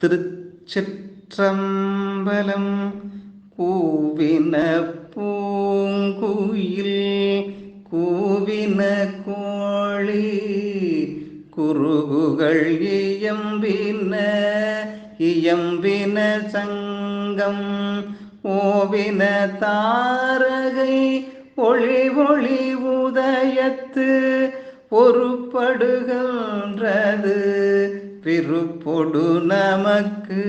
திருச்சிற்றம்பலம் கூவின பூங்குயில் கூவின கோழி குருகுகள் இயம்பின இயம்பின சங்கம் ஓவின தாரகை ஒளி ஒளி உதயத்து பொறுப்படுகின்றது. திருப்பொடு நமக்கு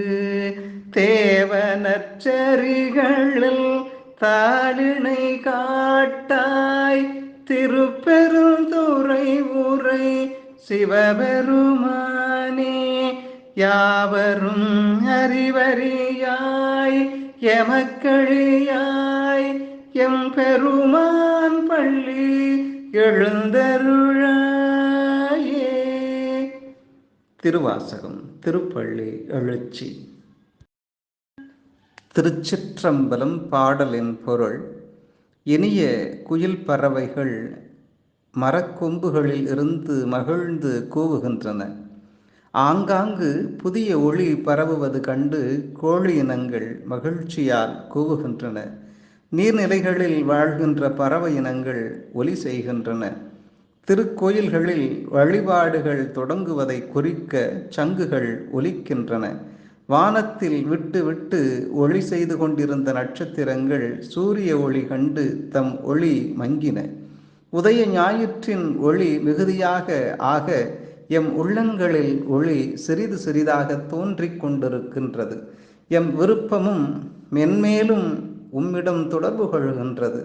தேவனச்சரிகளில் தாளினை காட்டாய். திருப்பெருந்துறை உரை சிவபெருமானே யாவரும் அறிவறியாய். எமக்கழியாய் எம் பெருமான் பள்ளி எழுந்தருளாயே திருவாசகம் திருப்பள்ளி எழுச்சி. திருச்சிற்றம்பலம் பாடலின் பொருள் இனிய குயில் பறவைகள் மரக்கொம்புகளில் இருந்து மகிழ்ந்து கூவுகின்றன. ஆங்காங்கு புதிய ஒளி பரவுவது கண்டு கோழி இனங்கள் மகிழ்ச்சியால் கூவுகின்றன. நீர்நிலைகளில் வாழ்கின்ற பறவை இனங்கள் ஒலி செய்கின்றன. திருக்கோயில்களில் வழிபாடுகள் தொடங்குவதை குறிக்க சங்குகள் ஒலிக்கின்றன. வானத்தில் விட்டு விட்டு ஒளி செய்து கொண்டிருந்த நட்சத்திரங்கள் சூரிய ஒளி கண்டு தம் ஒளி மங்கின. உதய ஞாயிற்றின் ஒளி மிகுதியாக ஆக எம் உள்ளங்களில் ஒளி சிறிது சிறிதாக தோன்றிக் கொண்டிருக்கின்றது. எம் விருப்பமும் மென்மேலும் உம்மிடம் தொடர்பு கொள்கின்றது.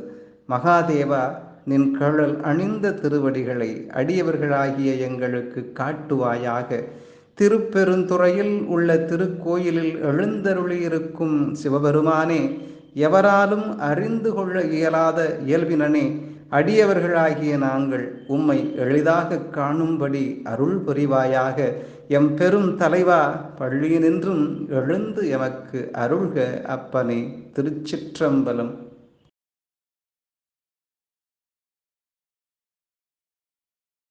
மகாதேவா நின் கழல் அணிந்த திருவடிகளை அடியவர்களாகிய எங்களுக்கு காட்டுவாயாக. திருப்பெருந்துறையில் உள்ள திருக்கோயிலில் எழுந்தருளியிருக்கும் சிவபெருமானே எவராலும் அறிந்து கொள்ள இயலாத இயல்பினனே அடியவர்களாகிய நாங்கள் உம்மை எளிதாக காணும்படி அருள் புரிவாயாக. எம் பெரும் தலைவா பள்ளியினின்றும் எழுந்து எமக்கு அருள்க அப்பனே திருச்சிற்றம்பலம்.